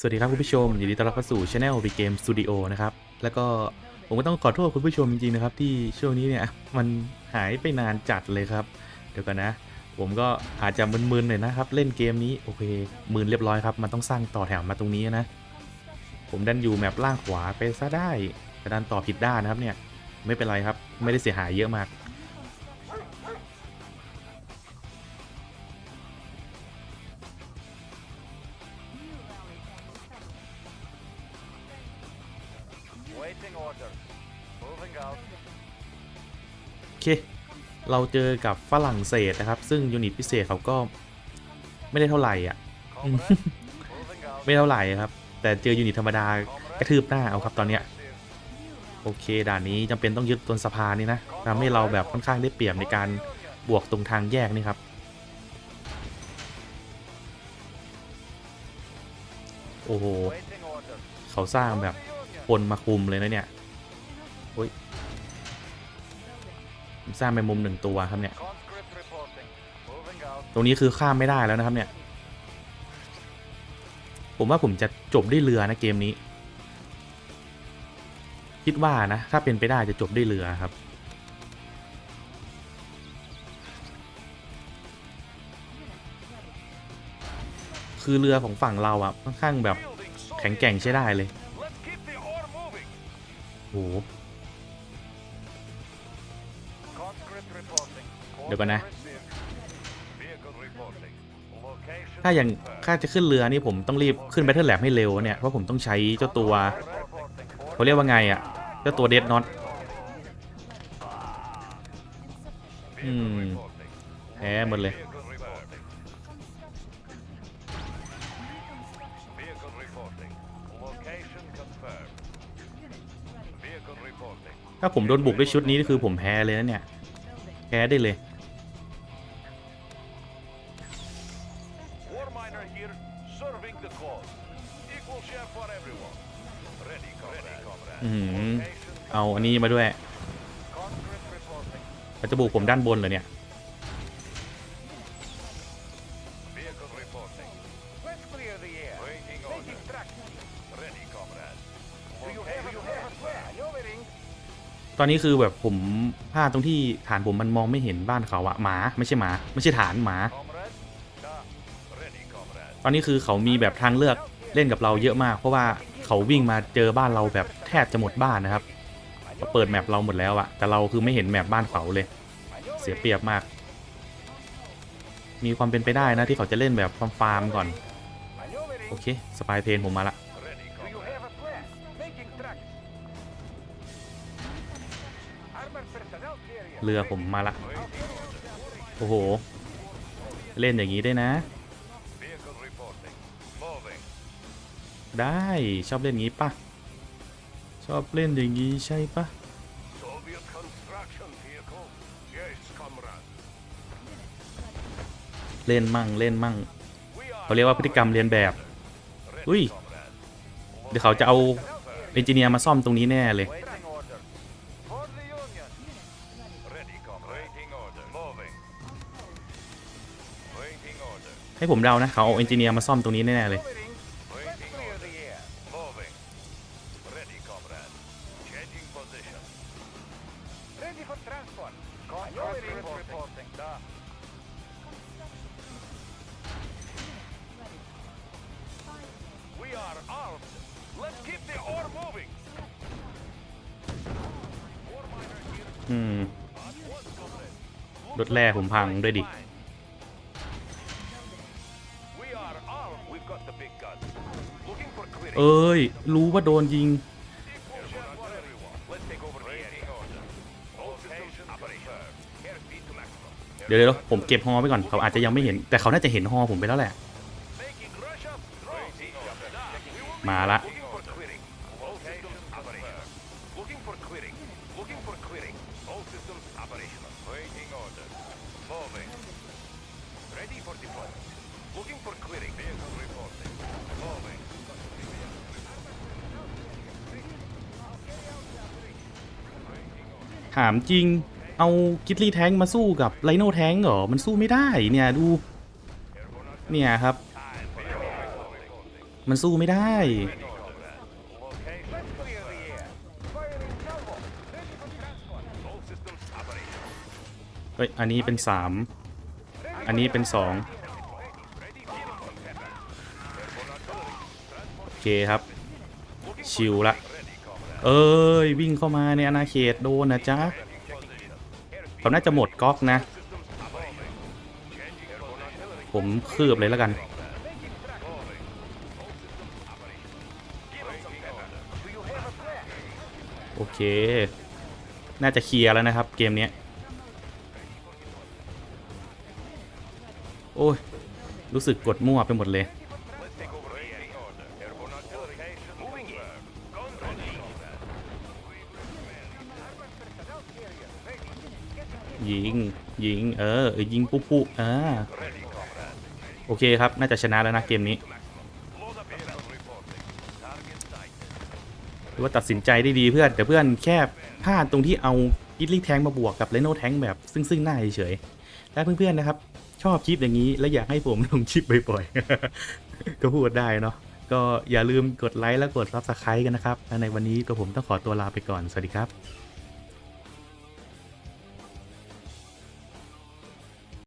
สวัสดีครับคุณผู้ชมยินดีต้อนรับเข้าสู่ช anel บีเกมสตูดิโอนะครับ แล้วก็ผมก็ต้องขอโทษคุณผู้ชมจริงๆนะครับ ที่ช่วงนี้เนี่ยมันหายไปนานจัดเลยครับ เดี๋ยวกันนะ ผมก็อาจจะมึนๆหน่อยนะครับ เล่นเกมนี้โอเคมึนเรียบร้อยครับ มันต้องสร้างต่อแถวมาตรงนี้นะ ผมดันอยู่แมปล่างขวาไปซะได้แต่ดันต่อผิดด้านนะครับเนี่ยไม่เป็นไรครับ ไม่ได้เสียหายเยอะมาก โอเค เราเจอกับฝรั่งเศสนะครับ ซึ่งยูนิตพิเศษเขาก็ไม่ได้เท่าไหร่อะ Comrade. Moving out. ไม่เท่าไหร่ครับ แต่เจอยูนิตธรรมดากระทืบหน้าเอาครับตอนเนี้ย โอเคด่านนี้จำเป็นต้องยึดต้นสะพานนี่นะทำให้เราแบบค่อนข้างได้เปรียบในการบวกตรงทางแยกนี่ครับโอ้โห Waiting order. เขาสร้างแบบ The Union. คนมาคุมเลยนะเนี่ยโอ้ยสร้างไปมุมหนึ่งตัวครับเนี่ย ตรงนี้คือข้ามไม่ได้แล้วนะครับเนี่ย ผมว่าผมจะจบด้วยเรือนะเกมนี้ คิดว่านะ ถ้าเป็นไปได้จะจบด้วยเรือครับ คือเรือของฝั่งเราอะค่อนข้างแบบแข็งแกร่งใช้ได้เลย โอ้โห Conscript reporting. เดี๋ยวก่อนนะ Order received. Vehicle reporting. Location ถ้ายัง confirmed. ถ้าจะขึ้นเรือนี่ผมต้องรีบขึ้นแบทเทิลแลบให้เร็วเนี่ย เพราะผมต้องใช้เจ้าตัว Reporting. เขาเรียกว่าไงอะเจ้าตัวเดดน็อตอืมแพ้หมดเลย ถ้าผมโดนบุกด้วยชุดนี้คือผมแพ้เลยนะเนี่ย แพ้ได้เลย อืมเอาอันนี้มาด้วยเขาจะบุกผมด้านบนเหรอเนี่ย ตอนนี้คือแบบผมพลาดตรงที่ฐานผมมันมองไม่เห็นบ้านเขาอะหมาไม่ใช่หมาไม่ใช่ฐานหมา ตอนนี้คือเขามีแบบทางเลือกเล่นกับเราเยอะมาก เพราะว่าเขาวิ่งมาเจอบ้านเราแบบแทบจะหมดบ้านนะครับเปิดแมปเราหมดแล้วอะแต่เราคือไม่เห็นแมปบ้านเขาเลย เสียเปรียบมาก มีความเป็นไปได้นะที่เขาจะเล่นแบบฟาร์มก่อน โอเคสปายเพนผมมาละ เรือผมมาละ โอ้โห เล่นอย่างนี้ได้นะ ได้ชอบเล่นอย่างนี้ปะชอบเล่นอย่างนี้ใช่ปะเล่นมั่งเล่นมั่งเขาเรียกว่าพฤติกรรมเรียนแบบ อุ้ย เดี๋ยวเขาจะเอาเอนจิเนียร์มาซ่อมตรงนี้แน่เลย ให้ผมเดานะเขาเอาเอนจิเนียร์มาซ่อมตรงนี้แน่เลย อืมรถแร่ผมพังด้วยดิ เอ้ย รู้ว่าโดนยิง Equal share for everyone. Let's take over the area. All systems operation. Airspeed to maximum. เดี๋ยวเดี๋ยวผมเก็บฮอไปก่อนเขาอาจจะยังไม่เห็น แต่เขาน่าจะเห็นฮอผมไปแล้วแหละ Making Russia strong. We will มาละ ถามจริง เอากิตลี่แท้งมาสู้กับไลโนแท้งเหรอ มันสู้ไม่ได้เนี่ยดู เนี่ยครับ มันสู้ไม่ได้ เฮ้ย อันนี้เป็นสามอันนี้เป็นสองโอเคครับ ชิวละ เอ้ยวิ่งเข้ามาในอาณาเขตโดนนะจ๊ะผมน่าจะหมดก๊อกนะ ผมคืบเลยแล้วกันโอเค น่าจะเคลียร์แล้วนะครับเกมนี้โอ้ย รู้สึกกดมั่วไปหมดเลย ยิง ยิง เออ ยิงปุ๊ปุ๊อ่า โอเคครับ น่าจะชนะแล้วนะเกมนี้หรือว่าตัดสินใจได้ดีเพื่อน แต่เพื่อนแค่พลาดตรงที่เอากิทลิงแทงมาบวกกับเรโน่แทงแบบซึ่งซึ่งหน้าเฉยๆและเพื่อนๆนะครับ ชอบคลิปอย่างนี้และอยากให้ผมลงคลิปบ่อยๆ ก็พูดได้เนาะ ก็อย่าลืมกดไลค์และกด Subscribe กันนะครับ และในวันนี้ตัวผมต้องขอตัวลาไปก่อน สวัสดีครับ